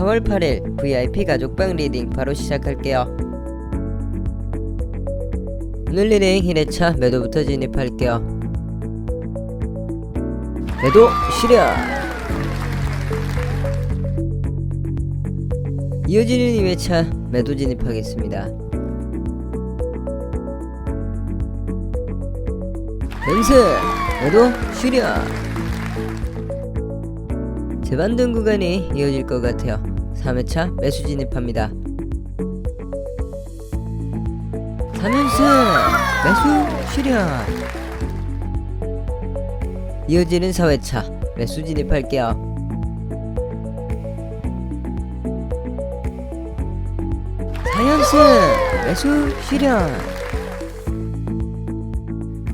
4월 8일 VIP 가족방 리딩 바로 시작할게요. 오늘 리딩 1회차 매도부터 진입할게요. 매도 실현! 이어지는 2회차 매도 진입하겠습니다. 연습! 매도 실현! 재반등 구간이 이어질 것 같아요. 3회차 매수 진입합니다. 3연승 매수 실현 이어지는 4회차 매수 진입할게요. 4연승 매수 실현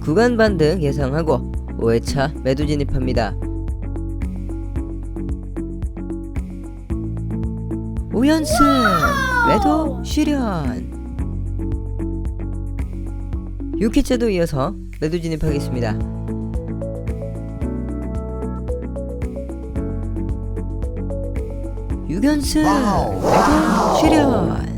구간 반등 예상하고 5회차 매도 진입합니다. 5연승 매도 실현 6회차도 이어서 매도 진입하겠습니다. 유연승 매도 실현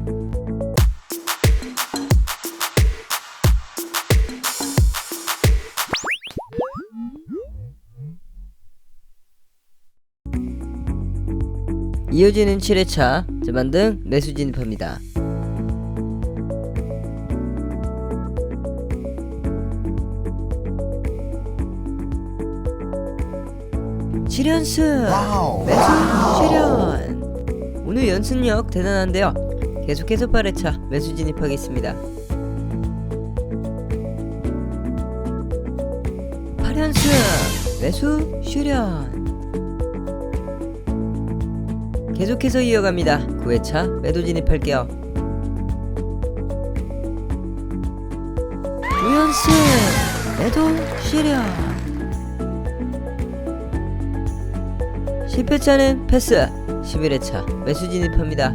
이어지는 7회차 재반등 매수 진입합니다. 실현승 매수 실현 오늘 연습력 대단한데요. 계속해서 8회차 매수 진입하겠습니다. 8연승 매수 실현 계속해서 이어갑니다. 9회차 매도 진입할게요. 9연승 매도 실현. 10회차는 패스 11회차 매수 진입합니다.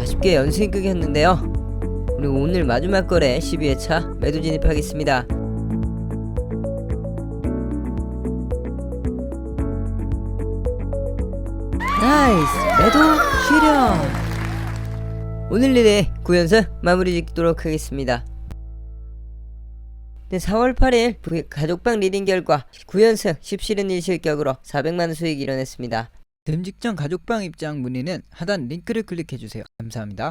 아쉽게 연승이 끄겠는데요 그리고 오늘 마지막 거래 12회 차 매도 진입하겠습니다 나이스 매도 실현 오늘 일의 9연승 마무리 짓도록 하겠습니다. 네, 4월 8일 부- 가족방 리딩 결과 9연승 10실은 1실격으로 400만원 수익 이뤄냈습니다. 댐직전 가족방 입장 문의는 하단 링크를 클릭해주세요. 감사합니다.